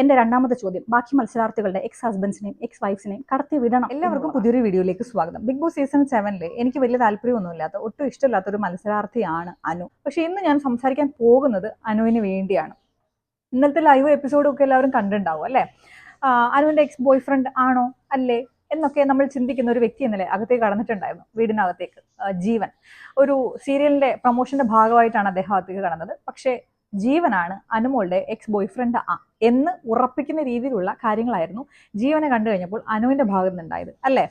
എന്റെ രണ്ടാമത്തെ ചോദ്യം. ബാക്കി മത്സരാർത്ഥികളുടെ എക്സ് ഹസ്ബൻഡ്സിനെയും എക്സ് വൈഫ്സിനെയും കടത്തി വിടണം എല്ലാവർക്കും പുതിയൊരു വീഡിയോയിലേക്ക് സ്വാഗതം. ബിഗ് ബോസ് സീസൺ സെവനിൽ എനിക്ക് വലിയ താല്പര്യമൊന്നുമില്ലാത്ത ഒട്ടും ഇഷ്ടമില്ലാത്ത ഒരു മത്സരാർത്ഥിയാണ് അനു. പക്ഷെ ഇന്ന് ഞാൻ സംസാരിക്കാൻ പോകുന്നത് അനുവിന് വേണ്ടിയാണ്. ഇന്നത്തെ ലൈവ് എപ്പിസോഡും ഒക്കെ എല്ലാവരും കണ്ടിട്ടുണ്ടാവും അല്ലേ? അനുവിന്റെ എക്സ് ബോയ് ഫ്രണ്ട് ആണോ? അല്ലേ? എന്നൊക്കെ നമ്മൾ ചിന്തിക്കുന്ന ഒരു വ്യക്തി എന്നല്ലേ അകത്തേക്ക് കടന്നിട്ടുണ്ടായിരുന്നു വീടിനകത്തേക്ക്. ജീവൻ. ഒരു സീരിയലിന്റെ പ്രൊമോഷന്റെ ഭാഗമായിട്ടാണ് അദ്ദേഹം അകത്തേക്ക് കടന്നത്. പക്ഷേ ജീവനാണ് അനുമോളുടെ എക്സ് ബോയ് ഫ്രണ്ട് എന്ന് ഉറപ്പിക്കുന്ന രീതിയിലുള്ള കാര്യങ്ങളായിരുന്നു ജീവനെ കണ്ടു കഴിഞ്ഞപ്പോൾ അനുവിന്റെ ഭാഗത്തുനിന്നുണ്ടായത് അല്ലേ?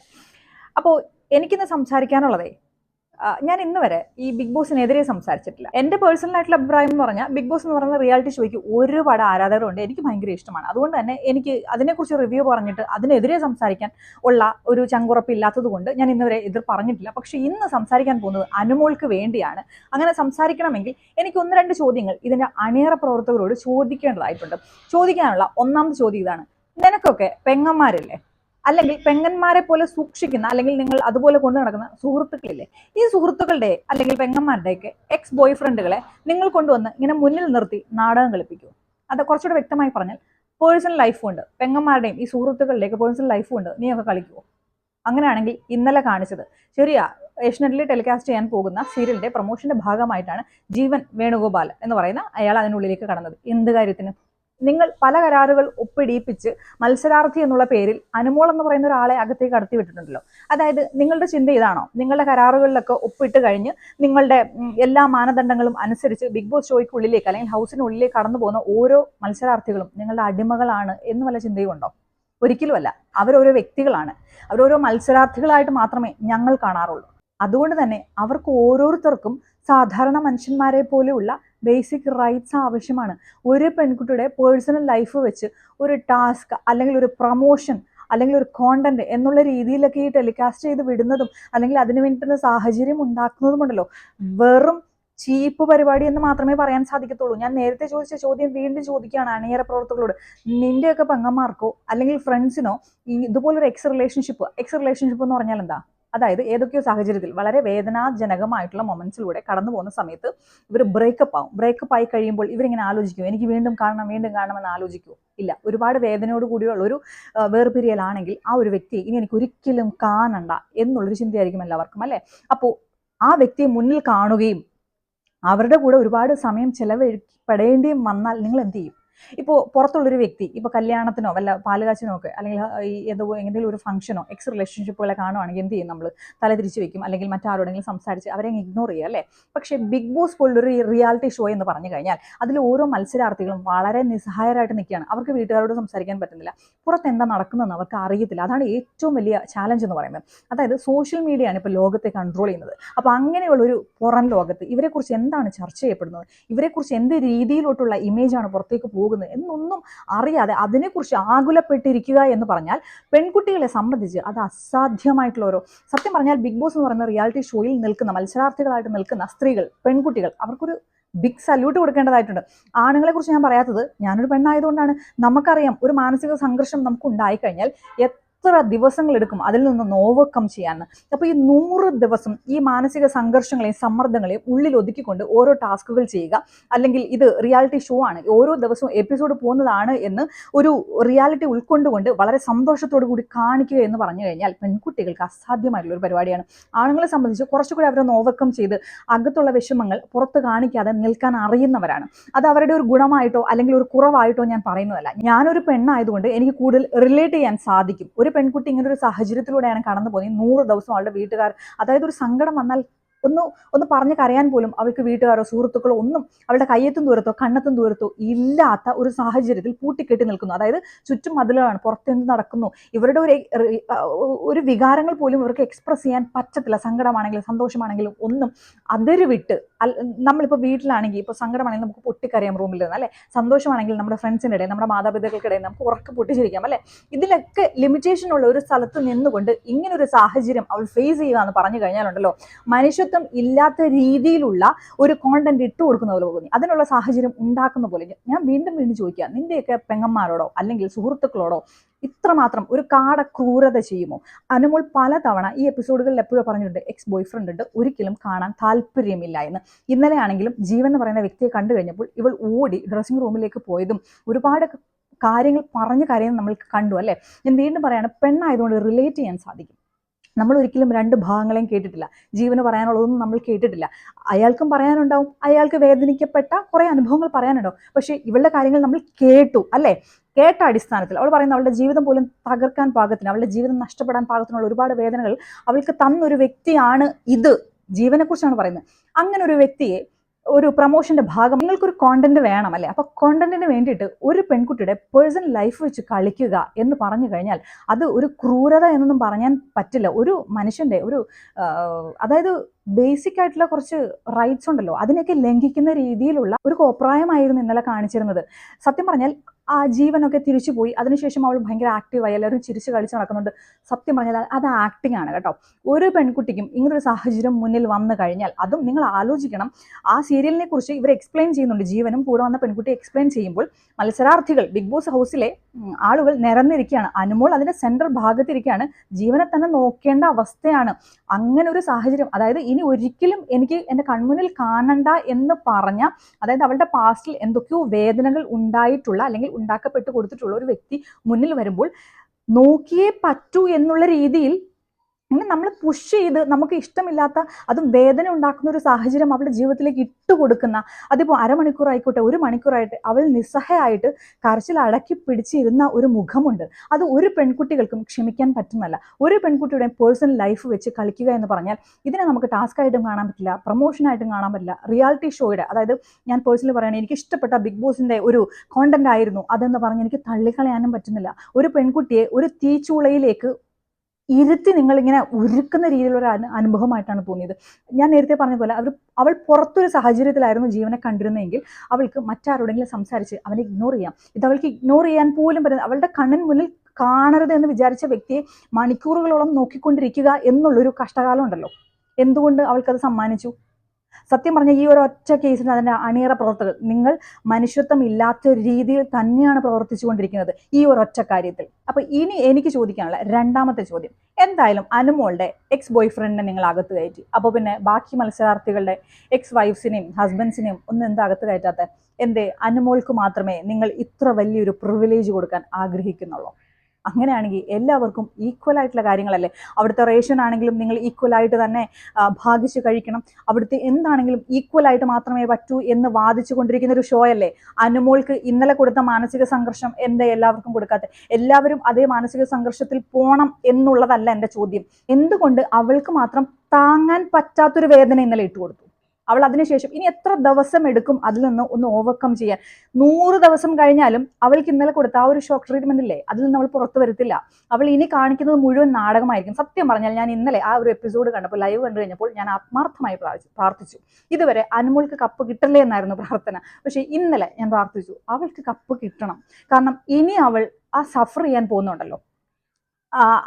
അപ്പോൾ എനിക്കിന്ന് സംസാരിക്കാനുള്ളതേ ഞാൻ ഇന്ന് വരെ ഈ ബിഗ് ബോസിനെതിരെ സംസാരിച്ചിട്ടില്ല. എന്റെ പേഴ്സണൽ ആയിട്ടുള്ള അഭിപ്രായം എന്ന് പറഞ്ഞാൽ ബിഗ് ബോസ് എന്ന് പറയുന്ന റിയാലിറ്റി ഷോയ്ക്ക് ഒരുപാട് ആരാധകരുണ്ട് എനിക്ക് ഭയങ്കര ഇഷ്ടമാണ്. അതുകൊണ്ട് തന്നെ എനിക്ക് അതിനെക്കുറിച്ച് റിവ്യൂ പറഞ്ഞിട്ട് അതിനെതിരെ സംസാരിക്കാൻ ഉള്ള ഒരു ചങ്കുറപ്പ് ഇല്ലാത്തത് കൊണ്ട് ഞാൻ ഇന്നുവരെ എതിർ പറഞ്ഞിട്ടില്ല. പക്ഷെ ഇന്ന് സംസാരിക്കാൻ പോകുന്നത് അനുമോൾക്ക് വേണ്ടിയാണ്. അങ്ങനെ സംസാരിക്കണമെങ്കിൽ എനിക്ക് ഒന്ന് രണ്ട് ചോദ്യങ്ങൾ ഇതിന്റെ അണിയറ പ്രവർത്തകരോട് ചോദിക്കേണ്ടതായിട്ടുണ്ട്. ചോദിക്കാനുള്ള ഒന്നാമത്തെ ചോദ്യം ഇതാണ്. നിനക്കൊക്കെ പെങ്ങന്മാരില്ലേ? അല്ലെങ്കിൽ പെങ്ങന്മാരെ പോലെ സൂക്ഷിക്കുന്ന അല്ലെങ്കിൽ നിങ്ങൾ അതുപോലെ കൊണ്ടു നടക്കുന്ന സുഹൃത്തുക്കളില്ലേ? ഈ സുഹൃത്തുക്കളുടെ അല്ലെങ്കിൽ പെങ്ങന്മാരുടെയൊക്കെ എക്സ് ബോയ് ഫ്രണ്ടുകളെ നിങ്ങൾ കൊണ്ടുവന്ന് ഇങ്ങനെ മുന്നിൽ നിർത്തി നാടകം കളിപ്പിക്കൂ. അത് കുറച്ചുകൂടെ വ്യക്തമായി പറഞ്ഞാൽ പേഴ്സണൽ ലൈഫും ഉണ്ട്. പെങ്ങന്മാരുടെയും ഈ സുഹൃത്തുക്കളുടെയൊക്കെ പേഴ്സണൽ ലൈഫും ഉണ്ട്. നീയൊക്കെ കളിക്കുമോ അങ്ങനെയാണെങ്കിൽ ഇന്നലെ കാണിച്ചത് ശരിയാ ഏഷ്യനെറ്റിൽ ടെലികാസ്റ്റ് ചെയ്യാൻ പോകുന്ന സീരിയലിന്റെ പ്രൊമോഷന്റെ ഭാഗമായിട്ടാണ് ജീവൻ വേണുഗോപാൽ എന്ന് പറയുന്ന അയാൾ അതിനുള്ളിലേക്ക് കടന്നത്. എന്ത് കാര്യത്തിന്? നിങ്ങൾ പല കരാറുകൾ ഒപ്പിടിയിപ്പിച്ച് മത്സരാർത്ഥി എന്നുള്ള പേരിൽ അനുമോൾ എന്ന് പറയുന്ന ഒരാളെ അകത്തേക്ക് കടത്തി വിട്ടിട്ടുണ്ടല്ലോ അതായത് നിങ്ങളുടെ ചിന്ത ഇതാണോ? നിങ്ങളുടെ കരാറുകളിലൊക്കെ ഒപ്പിട്ട് കഴിഞ്ഞ് നിങ്ങളുടെ എല്ലാ മാനദണ്ഡങ്ങളും അനുസരിച്ച് ബിഗ് ബോസ് ഷോയ്ക്കുള്ളിലേക്ക് അല്ലെങ്കിൽ ഹൗസിനുള്ളിലേക്ക് കടന്നു പോകുന്ന ഓരോ മത്സരാർത്ഥികളും നിങ്ങളുടെ അടിമകളാണ് എന്ന് വല്ല ചിന്തയും ഉണ്ടോ ഒരിക്കലുമല്ല. അവരോരോ വ്യക്തികളാണ്. അവരോരോ മത്സരാർത്ഥികളായിട്ട് മാത്രമേ ഞങ്ങൾ കാണാറുള്ളൂ. അതുകൊണ്ട് തന്നെ അവർക്ക് ഓരോരുത്തർക്കും സാധാരണ മനുഷ്യന്മാരെ പോലെയുള്ള ബേസിക് റൈറ്റ്സ് ആവശ്യമാണ്. ഒരു പെൺകുട്ടിയുടെ പേഴ്സണൽ ലൈഫ് വെച്ച് ഒരു ടാസ്ക് അല്ലെങ്കിൽ ഒരു പ്രൊമോഷൻ അല്ലെങ്കിൽ ഒരു കോണ്ടന്റ് എന്നുള്ള രീതിയിലൊക്കെ ഈ ടെലികാസ്റ്റ് ചെയ്ത് വിടുന്നതും അല്ലെങ്കിൽ അതിന് വേണ്ടിയിട്ടുള്ള സാഹചര്യം ഉണ്ടാക്കുന്നതുമുണ്ടല്ലോ വെറും ചീപ്പ് പരിപാടി എന്ന് മാത്രമേ പറയാൻ സാധിക്കത്തുള്ളൂ. ഞാൻ നേരത്തെ ചോദിച്ച ചോദ്യം വീണ്ടും ചോദിക്കുകയാണ് അണിയറ പ്രവർത്തകരോട്. നിന്റെയൊക്കെ പെങ്ങന്മാർക്കോ അല്ലെങ്കിൽ ഫ്രണ്ട്സിനോ ഇതുപോലൊരു എക്സ് റിലേഷൻഷിപ്പ് എക്സ് റിലേഷൻഷിപ്പ് എന്ന് പറഞ്ഞാൽ എന്താ? അതായത് ഏതൊക്കെയോ സാഹചര്യത്തിൽ വളരെ വേദനാജനകമായിട്ടുള്ള മൊമെന്റ്സിലൂടെ കടന്നു പോകുന്ന സമയത്ത് ഇവർ ബ്രേക്കപ്പ് ആവും. ബ്രേക്കപ്പ് ആയി കഴിയുമ്പോൾ ഇവരിങ്ങനെ ആലോചിക്കും എനിക്ക് വീണ്ടും കാണണം വീണ്ടും കാണണമെന്ന് ആലോചിക്കൂ ഇല്ല. ഒരുപാട് വേദനയോട് കൂടിയുള്ള ഒരു വേർപിരിയലാണെങ്കിൽ ആ ഒരു വ്യക്തി ഇനി എനിക്ക് ഒരിക്കലും കാണണ്ട എന്നുള്ളൊരു ചിന്തയായിരിക്കും എല്ലാവർക്കും അല്ലേ? അപ്പോൾ ആ വ്യക്തിയെ മുന്നിൽ കാണുകയും അവരുടെ കൂടെ ഒരുപാട് സമയം ചെലവഴിപ്പെടേണ്ടിയും വന്നാൽ നിങ്ങൾ എന്ത് ചെയ്യും? ഇപ്പോൾ പുറത്തുള്ളൊരു വ്യക്തി ഇപ്പോൾ കല്യാണത്തിനോ വല്ല പാലുകാച്ചിനോ ഒക്കെ അല്ലെങ്കിൽ ഏതോ എന്തെങ്കിലും ഒരു ഫംഗ്ഷനോ എക്സ് റിലേഷൻഷിപ്പുകളെ കാണുവാണെങ്കിൽ എന്ത് ചെയ്യും നമ്മൾ തല തിരിച്ച് വെക്കും അല്ലെങ്കിൽ മറ്റാരോടെങ്കിലും സംസാരിച്ച് അവരെ ഇഗ്നോർ ചെയ്യുക അല്ലേ? പക്ഷേ ബിഗ് ബോസ് പോലുള്ളൊരു റിയാലിറ്റി ഷോ എന്ന് പറഞ്ഞു കഴിഞ്ഞാൽ അതിൽ ഓരോ മത്സരാർത്ഥികളും വളരെ നിസ്സഹായരായിട്ട് നിൽക്കുകയാണ്. അവർക്ക് വീട്ടുകാരോട് സംസാരിക്കാൻ പറ്റുന്നില്ല. പുറത്ത് എന്താ നടക്കുന്നതെന്ന് അവർക്ക് അറിയത്തില്ല. അതാണ് ഏറ്റവും വലിയ ചാലഞ്ച് എന്ന് പറയുന്നത്. അതായത് സോഷ്യൽ മീഡിയയാണ് ഇപ്പോൾ ലോകത്തെ കൺട്രോൾ ചെയ്യുന്നത്. അപ്പോൾ അങ്ങനെയുള്ള ഒരു പുറം ലോകത്ത് ഇവരെക്കുറിച്ച് എന്താണ് ചർച്ച ചെയ്യപ്പെടുന്നത്? ഇവരെക്കുറിച്ച് എന്ത് രീതിയിലോട്ടുള്ള ഇമേജാണ് പുറത്തേക്ക് പോകുന്നത് എന്നൊന്നും അറിയാതെ അതിനെക്കുറിച്ച് ആകുലപ്പെട്ടിരിക്കുക എന്ന് പറഞ്ഞാൽ പെൺകുട്ടികളെ സംബന്ധിച്ച് അത് അസാധ്യമായിട്ടുള്ള ഓരോ സത്യം പറഞ്ഞാൽ ബിഗ് ബോസ് എന്ന് പറയുന്ന റിയാലിറ്റി ഷോയിൽ നിൽക്കുന്ന മത്സരാർത്ഥികളായിട്ട് നിൽക്കുന്ന സ്ത്രീകൾ പെൺകുട്ടികൾ അവർക്കൊരു ബിഗ് സല്യൂട്ട് കൊടുക്കേണ്ടതായിട്ടുണ്ട്. ആണുങ്ങളെ കുറിച്ച് ഞാൻ പറയാത്തത് ഞാനൊരു പെണ്ണായതുകൊണ്ടാണ്. നമുക്കറിയാം ഒരു മാനസിക സംഘർഷം നമുക്ക് ഉണ്ടായിക്കഴിഞ്ഞാൽ എത്ര ദിവസങ്ങൾ എടുക്കും അതിൽ നിന്ന് ഓവർകം ചെയ്യാൻ അപ്പോൾ ഈ നൂറ് ദിവസം ഈ മാനസിക സംഘർഷങ്ങളെയും സമ്മർദ്ദങ്ങളെയും ഉള്ളിൽ ഒതുക്കിക്കൊണ്ട് ഓരോ ടാസ്കുകൾ ചെയ്യുക. അല്ലെങ്കിൽ ഇത് റിയാലിറ്റി ഷോ ആണ്. ഓരോ ദിവസവും എപ്പിസോഡ് പോകുന്നതാണ് എന്ന് ഒരു റിയാലിറ്റി ഉൾക്കൊണ്ടുകൊണ്ട് വളരെ സന്തോഷത്തോടു കൂടി കാണിക്കുക എന്ന് പറഞ്ഞു കഴിഞ്ഞാൽ പെൺകുട്ടികൾക്ക് അസാധ്യമായിട്ടുള്ള ഒരു പരിപാടിയാണ്. ആണുങ്ങളെ സംബന്ധിച്ച് കുറച്ചുകൂടി അവരൊന്ന് ഓവർകം ചെയ്ത് അകത്തുള്ള വിഷമങ്ങൾ പുറത്ത് കാണിക്കാതെ നിൽക്കാൻ അറിയുന്നവരാണ്. അത് അവരുടെ ഒരു ഗുണമായിട്ടോ അല്ലെങ്കിൽ ഒരു കുറവായിട്ടോ ഞാൻ പറയുന്നതല്ല. ഞാനൊരു പെണ്ണായതുകൊണ്ട് എനിക്ക് കൂടുതൽ റിലേറ്റ് ചെയ്യാൻ സാധിക്കും. ഒരു പെൺകുട്ടി ഇങ്ങനെ ഒരു സാഹചര്യത്തിലൂടെയാണ് കടന്നു പോകുന്നത് നൂറ് ദിവസം അവളുടെ വീട്ടുകാർ അതായത് ഒരു സങ്കടം വന്നാൽ ഒന്ന് ഒന്ന് പറഞ്ഞ് കരയാൻ പോലും അവൾക്ക് വീട്ടുകാരോ സുഹൃത്തുക്കളോ ഒന്നും അവളുടെ കയ്യെത്തും ദൂരത്തോ കണ്ണത്തും ദൂരത്തോ ഇല്ലാത്ത ഒരു സാഹചര്യത്തിൽ പൂട്ടിക്കെട്ടി നിൽക്കുന്നു. അതായത് ചുറ്റും മതിലാണ് പുറത്തെന്ത് നടക്കുന്നു? ഇവരുടെ ഒരു ഒരു വികാരങ്ങൾ പോലും ഇവർക്ക് എക്സ്പ്രസ് ചെയ്യാൻ പറ്റത്തില്ല. സങ്കടമാണെങ്കിലും സന്തോഷമാണെങ്കിലും ഒന്നും അതിര് വിട്ട് നമ്മളിപ്പോൾ വീട്ടിലാണെങ്കിൽ ഇപ്പോൾ സങ്കടമാണെങ്കിൽ നമുക്ക് പൊട്ടിക്കറിയാം റൂമിൽ നിന്ന് അല്ലേ? സന്തോഷമാണെങ്കിൽ നമ്മുടെ ഫ്രണ്ട്സിന്റെ ഇടയിൽ നമ്മുടെ മാതാപിതാക്കൾക്കിടയിൽ നമുക്ക് ഉറക്കെ പൊട്ടിച്ചിരിക്കാം അല്ലേ? ഇതിലൊക്കെ ലിമിറ്റേഷൻ ഉള്ള ഒരു സ്ഥലത്ത് നിന്നുകൊണ്ട് ഇങ്ങനൊരു സാഹചര്യം അവൾ ഫേസ് ചെയ്യുക എന്ന് പറഞ്ഞു കഴിഞ്ഞാലുണ്ടല്ലോ മനുഷ്യത്വം ഇല്ലാത്ത രീതിയിലുള്ള ഒരു കോണ്ടന്റ് ഇട്ടു കൊടുക്കുന്ന പോലെ തോന്നി. അതിനുള്ള സാഹചര്യം ഉണ്ടാക്കുന്ന പോലെ. ഞാൻ വീണ്ടും വീണ്ടും ചോദിക്കുക നിന്റെയൊക്കെ പെങ്ങന്മാരോടോ അല്ലെങ്കിൽ സുഹൃത്തുക്കളോടോ ഇത്രമാത്രം ഒരു കാട ക്രൂരത ചെയ്യുമോ? അനുമോൾ പലതവണ ഈ എപ്പിസോഡുകളിൽ എപ്പോഴും പറഞ്ഞിട്ടുണ്ട് എക്സ് ബോയ് ഫ്രണ്ട് ഉണ്ട് ഒരിക്കലും കാണാൻ താല്പര്യമില്ല എന്ന്. ഇന്നലെ ആണെങ്കിലും ജീവൻ എന്ന് പറയുന്ന വ്യക്തിയെ കണ്ടു കഴിഞ്ഞപ്പോൾ ഇവൾ ഓടി ഡ്രസ്സിംഗ് റൂമിലേക്ക് പോയതും ഒരുപാട് കാര്യങ്ങൾ പറഞ്ഞ കാര്യം നമ്മൾ കണ്ടു അല്ലേ? ഞാൻ വീണ്ടും പറയാണ് പെണ്ണായതുകൊണ്ട് റിലേറ്റ് ചെയ്യാൻ സാധിക്കും. നമ്മൾ ഒരിക്കലും രണ്ട് ഭാഗങ്ങളെയും കേട്ടിട്ടില്ല. ജീവന് പറയാനുള്ളതൊന്നും നമ്മൾ കേട്ടിട്ടില്ല. അയാൾക്കും പറയാനുണ്ടാവും അയാൾക്ക് വേദനിക്കപ്പെട്ട കുറേ അനുഭവങ്ങൾ പറയാനുണ്ടാവും. പക്ഷേ ഇവളുടെ കാര്യങ്ങൾ നമ്മൾ കേട്ടു അല്ലേ? കേട്ട അടിസ്ഥാനത്തിൽ അവൾ പറയുന്ന അവളുടെ ജീവിതം പോലും തകർക്കാൻ പാകത്തിന് അവളുടെ ജീവിതം നഷ്ടപ്പെടാൻ പാകത്തിനുള്ള ഒരുപാട് വേദനകൾ അവൾക്ക് തന്നൊരു വ്യക്തിയാണ് ഇത് ജീവനെക്കുറിച്ചാണ് പറയുന്നത്. അങ്ങനെ ഒരു വ്യക്തിയെ ഒരു പ്രൊമോഷന്റെ ഭാഗം നിങ്ങൾക്കൊരു കോണ്ടന്റ് വേണം അല്ലേ? അപ്പൊ കോണ്ടന്റിന് വേണ്ടിയിട്ട് ഒരു പെൺകുട്ടിയുടെ പേഴ്സണൽ ലൈഫ് വെച്ച് കളിക്കുക എന്ന് പറഞ്ഞു കഴിഞ്ഞാൽ അത് ഒരു ക്രൂരത എന്നൊന്നും പറയാൻ പറ്റില്ല. ഒരു മനുഷ്യന്റെ ഒരു അതായത് ബേസിക് ആയിട്ടുള്ള കുറച്ച് റൈറ്റ്സ് ഉണ്ടല്ലോ. അതിനൊക്കെ ലംഘിക്കുന്ന രീതിയിലുള്ള ഒരു കോപ്രായമായിരുന്നു ഇന്നലെ കാണിച്ചിരുന്നത്. സത്യം പറഞ്ഞാൽ ആ ജീവനൊക്കെ തിരിച്ചു പോയി. അതിനുശേഷം അവൾ ഭയങ്കര ആക്റ്റീവായി എല്ലാവരും ചിരിച്ച് കളിച്ച് നടക്കുന്നുണ്ട്. സത്യം പറഞ്ഞാൽ അത് ആക്ടിംഗ് ആണ് കേട്ടോ. ഒരു പെൺകുട്ടിക്കും ഇങ്ങനൊരു സാഹചര്യം മുന്നിൽ വന്നു കഴിഞ്ഞാൽ അതും നിങ്ങൾ ആലോചിക്കണം. ആ സീരിയലിനെ കുറിച്ച് ഇവർ എക്സ്പ്ലെയിൻ ചെയ്യുന്നുണ്ട്. ജീവനും കൂടെ വന്ന പെൺകുട്ടി എക്സ്പ്ലെയിൻ ചെയ്യുമ്പോൾ മത്സരാർത്ഥികൾ ബിഗ് ബോസ് ഹൗസിലെ ആളുകൾ നിരന്നിരിക്കുകയാണ്. അനുമോൾ അതിന്റെ സെൻട്രൽ ഭാഗത്തിരിക്കുകയാണ്. ജീവനെ തന്നെ നോക്കേണ്ട അവസ്ഥയാണ്. അങ്ങനെ ഒരു സാഹചര്യം അതായത് ഇനി ഒരിക്കലും എനിക്ക് എന്റെ കൺമുന്നിൽ കാണണ്ട എന്ന് പറഞ്ഞ അതായത് അവളുടെ പാസ്റ്റിൽ എന്തൊക്കെയോ വേദനകൾ ഉണ്ടായിട്ടുള്ള അല്ലെങ്കിൽ ഉണ്ടാക്കപ്പെട്ട് കൊടുത്തിട്ടുള്ള ഒരു വ്യക്തി മുന്നിൽ വരുമ്പോൾ നോക്കിയേ പറ്റൂ എന്നുള്ള രീതിയിൽ ഇങ്ങനെ നമ്മൾ പുഷ് ചെയ്ത് നമുക്ക് ഇഷ്ടമില്ലാത്ത അതും വേദന ഉണ്ടാക്കുന്ന ഒരു സാഹചര്യം അവളുടെ ജീവിതത്തിലേക്ക് ഇട്ട് കൊടുക്കുന്ന അതിപ്പോൾ അരമണിക്കൂർ ആയിക്കോട്ടെ ഒരു മണിക്കൂറായിട്ട് അവൾ നിസ്സഹയായിട്ട് കരച്ചിൽ അടക്കി പിടിച്ചിരുന്ന ഒരു മുഖമുണ്ട്. അത് ഒരു പെൺകുട്ടികൾക്കും ക്ഷമിക്കാൻ പറ്റുന്നല്ല ഒരു പെൺകുട്ടിയുടെ പേഴ്സണൽ ലൈഫ് വെച്ച് കളിക്കുക എന്ന് പറഞ്ഞാൽ ഇതിനെ നമുക്ക് ടാസ്ക് ആയിട്ടും കാണാൻ പറ്റില്ല പ്രൊമോഷനായിട്ടും കാണാൻ പറ്റില്ല. റിയാലിറ്റി ഷോയുടെ അതായത് ഞാൻ പേഴ്സണലി പറയുകയാണെങ്കിൽ എനിക്ക് ഇഷ്ടപ്പെട്ട ബിഗ് ബോസിന്റെ ഒരു കോണ്ടന്റ് ആയിരുന്നു. അതെന്ന് പറഞ്ഞ് എനിക്ക് തള്ളിക്കളയാനും പറ്റുന്നില്ല. ഒരു പെൺകുട്ടിയെ ഒരു തീച്ചൂളയിലേക്ക് ഇരുത്തി നിങ്ങളിങ്ങനെ ഉരുക്കുന്ന രീതിയിലുള്ള അനുഭവമായിട്ടാണ് തോന്നിയത്. ഞാൻ നേരത്തെ പറഞ്ഞ പോലെ അവർ അവൾ പുറത്തൊരു സാഹചര്യത്തിലായിരുന്നു ജീവനെ കണ്ടിരുന്നെങ്കിൽ അവൾക്ക് മറ്റാരോടെങ്കിലും സംസാരിച്ച് അവനെ ഇഗ്നോർ ചെയ്യാം. ഇത് അവൾക്ക് ഇഗ്നോർ ചെയ്യാൻ പോലും പറയുന്നത് അവളുടെ കണ്ണിന് മുന്നിൽ കാണരുത് എന്ന് വിചാരിച്ച വ്യക്തിയെ മണിക്കൂറുകളോളം നോക്കിക്കൊണ്ടിരിക്കുക എന്നുള്ളൊരു കഷ്ടകാലം ഉണ്ടല്ലോ. എന്തുകൊണ്ട് അവൾക്കത് സമ്മാനിച്ചു? സത്യം പറഞ്ഞ ഈ ഒരു ഒറ്റ കേസിന് അതിന്റെ അണിയറ പ്രവർത്തകർ നിങ്ങൾ മനുഷ്യത്വം ഇല്ലാത്ത രീതിയിൽ തന്നെയാണ് പ്രവർത്തിച്ചുകൊണ്ടിരിക്കുന്നത് ഈ ഒരു ഒറ്റ കാര്യത്തിൽ. അപ്പൊ ഇനി എനിക്ക് ചോദിക്കാനുള്ള രണ്ടാമത്തെ ചോദ്യം എന്തായാലും അനുമോളുടെ എക്സ് ബോയ് ഫ്രണ്ടിനെ നിങ്ങൾ അകത്ത് കയറ്റി. അപ്പോൾ പിന്നെ ബാക്കി മത്സരാർത്ഥികളുടെ എക്സ് വൈഫ്സിനെയും ഹസ്ബൻഡ്സിനെയും ഒന്നും എന്താ അകത്ത് കയറ്റാത്ത? എന്തേ? അനുമോൾക്ക് മാത്രമേ നിങ്ങൾ ഇത്ര വലിയൊരു പ്രിവിലേജ് കൊടുക്കാൻ ആഗ്രഹിക്കുന്നുള്ളൂ? അങ്ങനെയാണെങ്കിൽ എല്ലാവർക്കും ഈക്വൽ ആയിട്ടുള്ള കാര്യങ്ങളല്ലേ? അവിടുത്തെ റേഷൻ ആണെങ്കിലും നിങ്ങൾ ഈക്വൽ ആയിട്ട് തന്നെ ഭാഗിച്ച് കഴിക്കണം. അവിടുത്തെ എന്താണെങ്കിലും ഈക്വൽ ആയിട്ട് മാത്രമേ പറ്റൂ എന്ന് വാദിച്ചു കൊണ്ടിരിക്കുന്ന ഒരു ഷോ അല്ലേ? അനുമോൾക്ക് ഇന്നലെ കൊടുത്ത മാനസിക സംഘർഷം എന്താ എല്ലാവർക്കും കൊടുക്കാത്ത? എല്ലാവരും അതേ മാനസിക സംഘർഷത്തിൽ പോണം എന്നുള്ളതല്ല എന്റെ ചോദ്യം. എന്തുകൊണ്ട് അവൾക്ക് മാത്രം താങ്ങാൻ പറ്റാത്തൊരു വേദന ഇന്നലെ ഇട്ട് കൊടുത്തു അവൾ അതിനുശേഷം ഇനി എത്ര ദിവസം എടുക്കും അതിൽ നിന്ന് ഒന്ന് ഓവർകം ചെയ്യാൻ? നൂറ് ദിവസം കഴിഞ്ഞാലും അവൾക്ക് ഇന്നലെ കൊടുത്ത ആ ഒരു ഷോക്ക് ട്രീറ്റ്മെന്റ് ഇല്ലേ അതിൽ നിന്ന് അവൾ പുറത്തു വരത്തില്ല. അവൾ ഇനി കാണിക്കുന്നത് മുഴുവൻ നാടകമായിരിക്കും. സത്യം പറഞ്ഞാൽ ഞാൻ ഇന്നലെ ആ ഒരു എപ്പിസോഡ് കണ്ടപ്പോൾ ലൈവ് കണ്ടു കഴിഞ്ഞപ്പോൾ ഞാൻ ആത്മാർത്ഥമായി പ്രാർത്ഥിച്ചു. ഇതുവരെ അനുമോൾക്ക് കപ്പ് കിട്ടില്ലേ എന്നായിരുന്നു പ്രാർത്ഥന. പക്ഷേ ഇന്നലെ ഞാൻ പ്രാർത്ഥിച്ചു അവൾക്ക് കപ്പ് കിട്ടണം. കാരണം ഇനി അവൾ ആ സഫർ ചെയ്യാൻ പോകുന്നുണ്ടല്ലോ.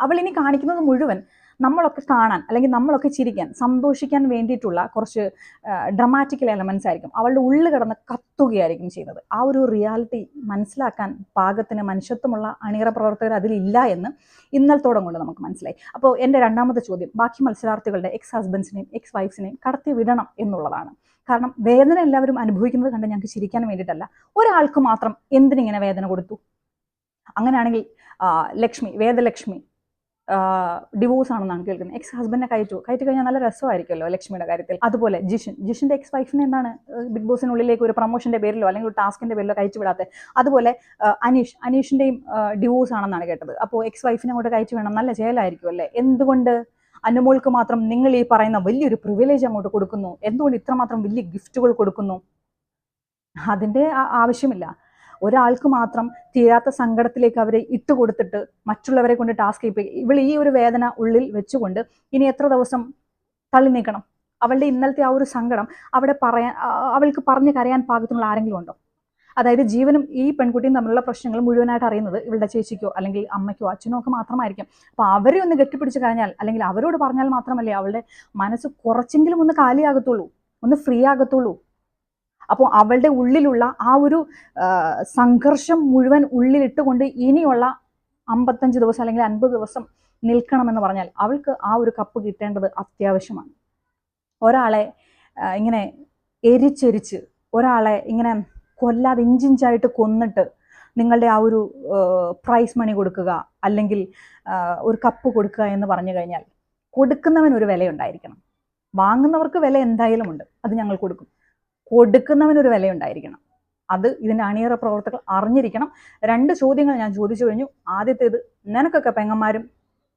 അവൾ ഇനി കാണിക്കുന്നത് മുഴുവൻ നമ്മളൊക്കെ കാണാൻ അല്ലെങ്കിൽ നമ്മളൊക്കെ ചിരിക്കാൻ സന്തോഷിക്കാൻ വേണ്ടിയിട്ടുള്ള കുറച്ച് ഡ്രമാറ്റിക്കൽ എലമെന്റ്സ് ആയിരിക്കും. അവളുടെ ഉള്ളിൽ കിടന്ന് കത്തുകയായിരിക്കും ചെയ്യുന്നത്. ആ ഒരു റിയാലിറ്റി മനസ്സിലാക്കാൻ പാകത്തിന് മനുഷ്യത്വമുള്ള അണിയറ പ്രവർത്തകർ അതിലില്ല എന്ന് ഇന്നലത്തോടം കൊണ്ട് നമുക്ക് മനസ്സിലായി. അപ്പോൾ എന്റെ രണ്ടാമത്തെ ചോദ്യം ബാക്കി മത്സരാർത്ഥികളുടെ എക്സ് ഹസ്ബൻഡ്സിനെയും എക്സ് വൈഫ്സിനെയും കടത്തി വിടണം എന്നുള്ളതാണ്. കാരണം വേദന എല്ലാവരും അനുഭവിക്കുന്നത് കണ്ട് ഞങ്ങൾക്ക് ചിരിക്കാൻ വേണ്ടിയിട്ടല്ല. ഒരാൾക്ക് മാത്രം എന്തിനിങ്ങനെ വേദന കൊടുത്തു? അങ്ങനെയാണെങ്കിൽ ലക്ഷ്മി വേദലക്ഷ്മി ഡിവോഴ്സ് ആണെന്നാണ് കേൾക്കുന്നത്. എക്സ് ഹസ്ബൻഡിനെ കയറ്റു. കയറ്റി കഴിഞ്ഞാൽ നല്ല രസമായിരിക്കുമല്ലോ ലക്ഷ്മിയുടെ കാര്യത്തിൽ. അതുപോലെ ജിഷൻ. ജിഷിന്റെ എക്സ് വൈഫിനെ എന്താണ് ബിഗ് ബോസിനുള്ളിലേക്ക് ഒരു പ്രൊമോഷന്റെ പേരിലോ അല്ലെങ്കിൽ ഒരു ടാസ്കിന്റെ പേരിലോ കയറ്റി വിടാത്തത്? അതുപോലെ അനീഷ്. അനീഷിന്റെയും ഡിവോഴ്സ് ആണെന്നാണ് കേട്ടത്. അപ്പോൾ എക്സ് വൈഫിനെ അങ്ങോട്ട് കയറ്റി വേണം നല്ല ജയിലായിരിക്കും അല്ലേ? എന്തുകൊണ്ട്? അനുമോൾക്ക് മാത്രം നിങ്ങൾ ഈ പറയുന്ന വലിയൊരു പ്രിവിലേജ് അങ്ങോട്ട് കൊടുക്കുന്നു. എന്തുകൊണ്ട് ഇത്രമാത്രം വലിയ ഗിഫ്റ്റുകൾ കൊടുക്കുന്നു? അതിന്റെ ആ- ആവശ്യമില്ല. ഒരാൾക്ക് മാത്രം തീരാത്ത സങ്കടത്തിലേക്ക് അവരെ ഇട്ട് കൊടുത്തിട്ട് മറ്റുള്ളവരെ കൊണ്ട് ടാസ്ക് ഇവൾ ഈ ഒരു വേദന ഉള്ളിൽ വെച്ചുകൊണ്ട് ഇനി എത്ര ദിവസം തള്ളി നീക്കണം അവളുടെ ഇന്നലത്തെ ആ ഒരു സങ്കടം അവിടെ പറയാൻ അവൾക്ക് പറഞ്ഞു കരയാൻ പാകത്തിനുള്ള ആരെങ്കിലും ഉണ്ടോ? അതായത് ജീവനും ഈ പെൺകുട്ടിയും തമ്മിലുള്ള പ്രശ്നങ്ങൾ മുഴുവനായിട്ട് അറിയുന്നത് ഇവളുടെ ചേച്ചിക്കോ അല്ലെങ്കിൽ അമ്മയ്ക്കോ അച്ഛനോ ഒക്കെ മാത്രമായിരിക്കും. അപ്പോൾ അവരെ ഒന്ന് കെട്ടിപ്പിടിച്ച് കഴിഞ്ഞാൽ അല്ലെങ്കിൽ അവരോട് പറഞ്ഞാൽ മാത്രമല്ലേ അവളുടെ മനസ്സ് കുറച്ചെങ്കിലും ഒന്ന് കാലിയാകത്തുള്ളൂ ഒന്ന് ഫ്രീ ആകത്തുള്ളൂ. അപ്പോൾ അവളുടെ ഉള്ളിലുള്ള ആ ഒരു സംഘർഷം മുഴുവൻ ഉള്ളിലിട്ടുകൊണ്ട് ഇനിയുള്ള അമ്പത്തഞ്ച് ദിവസം അല്ലെങ്കിൽ അൻപത് ദിവസം നിൽക്കണമെന്ന് പറഞ്ഞാൽ അവൾക്ക് ആ ഒരു കപ്പ് കിട്ടേണ്ടത് അത്യാവശ്യമാണ്. ഒരാളെ ഇങ്ങനെ എരിച്ചെരിച്ച് ഒരാളെ ഇങ്ങനെ കൊല്ലാതെ ഇഞ്ചിഞ്ചായിട്ട് കൊന്നിട്ട് നിങ്ങളുടെ ആ ഒരു പ്രൈസ് മണി കൊടുക്കുക അല്ലെങ്കിൽ ഒരു കപ്പ് കൊടുക്കുക എന്ന് പറഞ്ഞു കഴിഞ്ഞാൽ കൊടുക്കുന്നവൻ ഒരു വിലയുണ്ടായിരിക്കണം. വാങ്ങുന്നവർക്ക് വില എന്തായാലും ഉണ്ട്. അത് ഞങ്ങൾ കൊടുക്കും. കൊടുക്കുന്നവനൊരു വിലയുണ്ടായിരിക്കണം. അത് ഇതിന്റെ അണിയറ പ്രവർത്തകർ അറിഞ്ഞിരിക്കണം. രണ്ട് ചോദ്യങ്ങൾ ഞാൻ ചോദിച്ചു കഴിഞ്ഞു. ആദ്യത്തേത് നിനക്കൊക്കെ പെങ്ങന്മാരും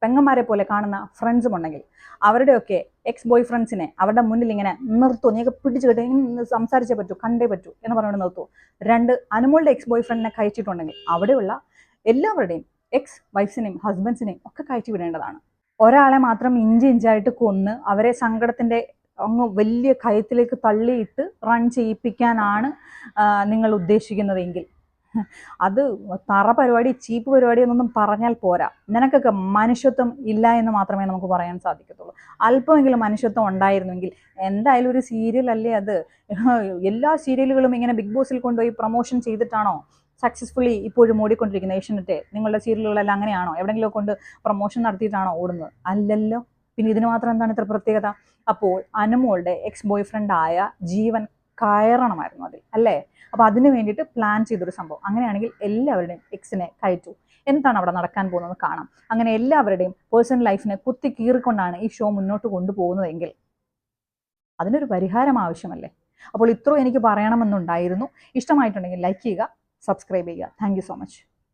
പെങ്ങന്മാരെ പോലെ കാണുന്ന ഫ്രണ്ട്സും ഉണ്ടെങ്കിൽ അവരുടെയൊക്കെ എക്സ് ബോയ് ഫ്രണ്ട്സിനെ അവരുടെ മുന്നിൽ ഇങ്ങനെ നിർത്തൂ. നീയൊക്കെ പിടിച്ചു കിട്ടി സംസാരിച്ചേ പറ്റൂ കണ്ടേ പറ്റൂ എന്ന് പറഞ്ഞുകൊണ്ട് നിർത്തൂ. രണ്ട് അനുമോളുടെ എക്സ് ബോയ് ഫ്രണ്ടിനെ കഴിച്ചിട്ടുണ്ടെങ്കിൽ അവിടെയുള്ള എല്ലാവരുടെയും എക്സ് വൈഫ്സിനെയും ഹസ്ബൻഡ്സിനെയും ഒക്കെ കയറ്റി വിടേണ്ടതാണ്. ഒരാളെ മാത്രം ഇഞ്ചി ഇഞ്ചായിട്ട് കൊന്ന് അവരെ സങ്കടത്തിന്റെ അങ്ങ് വലിയ കയത്തിലേക്ക് തള്ളിയിട്ട് റൺ ചെയ്യിപ്പിക്കാനാണ് നിങ്ങൾ ഉദ്ദേശിക്കുന്നതെങ്കിൽ. അത് തറ പരിപാടി ചീപ്പ് പരിപാടി എന്നൊന്നും പറഞ്ഞാൽ പോരാ. നിനക്കൊക്കെ മനുഷ്യത്വം ഇല്ല എന്ന് മാത്രമേ നമുക്ക് പറയാൻ സാധിക്കത്തുള്ളൂ. അല്പമെങ്കിലും മനുഷ്യത്വം ഉണ്ടായിരുന്നെങ്കിൽ എന്തായാലും ഒരു സീരിയൽ അല്ലേ അത്? എല്ലാ സീരിയലുകളും ഇങ്ങനെ ബിഗ് ബോസിൽ കൊണ്ടുപോയി പ്രൊമോഷൻ ചെയ്തിട്ടാണോ സക്സസ്ഫുള്ളി ഇപ്പോഴും ഓടിക്കൊണ്ടിരിക്കുന്നത്? ഏഷ്യനെറ്റ് നിങ്ങളുടെ സീരിയലുകളെല്ലാം അങ്ങനെയാണോ? എവിടെയെങ്കിലും കൊണ്ട് പ്രൊമോഷൻ നടത്തിയിട്ടാണോ ഓടുന്നത്? അല്ലല്ലോ. പിന്നെ ഇതിന് മാത്രം എന്താണ് ഇത്ര പ്രത്യേകത? അപ്പോൾ അനുമോളുടെ എക്സ് ബോയ് ഫ്രണ്ട് ആയ ജീവൻ കയറണമായിരുന്നു അതിൽ അല്ലേ? അപ്പോൾ അതിന് വേണ്ടിയിട്ട് പ്ലാൻ ചെയ്തൊരു സംഭവം. അങ്ങനെയാണെങ്കിൽ എല്ലാവരുടെയും എക്സിനെ കയറ്റു. എന്താണ് അവിടെ നടക്കാൻ പോകുന്നത് കാണാം. അങ്ങനെ എല്ലാവരുടെയും പേഴ്സണൽ ലൈഫിനെ കുത്തി കീറിക്കൊണ്ടാണ് ഈ ഷോ മുന്നോട്ട് കൊണ്ടുപോകുന്നതെങ്കിൽ അതിനൊരു പരിഹാരം ആവശ്യമല്ലേ? അപ്പോൾ ഇത്രയും എനിക്ക് പറയണമെന്നുണ്ടായിരുന്നു. ഇഷ്ടമായിട്ടുണ്ടെങ്കിൽ ലൈക്ക് ചെയ്യുക സബ്സ്ക്രൈബ് ചെയ്യുക. Thank so much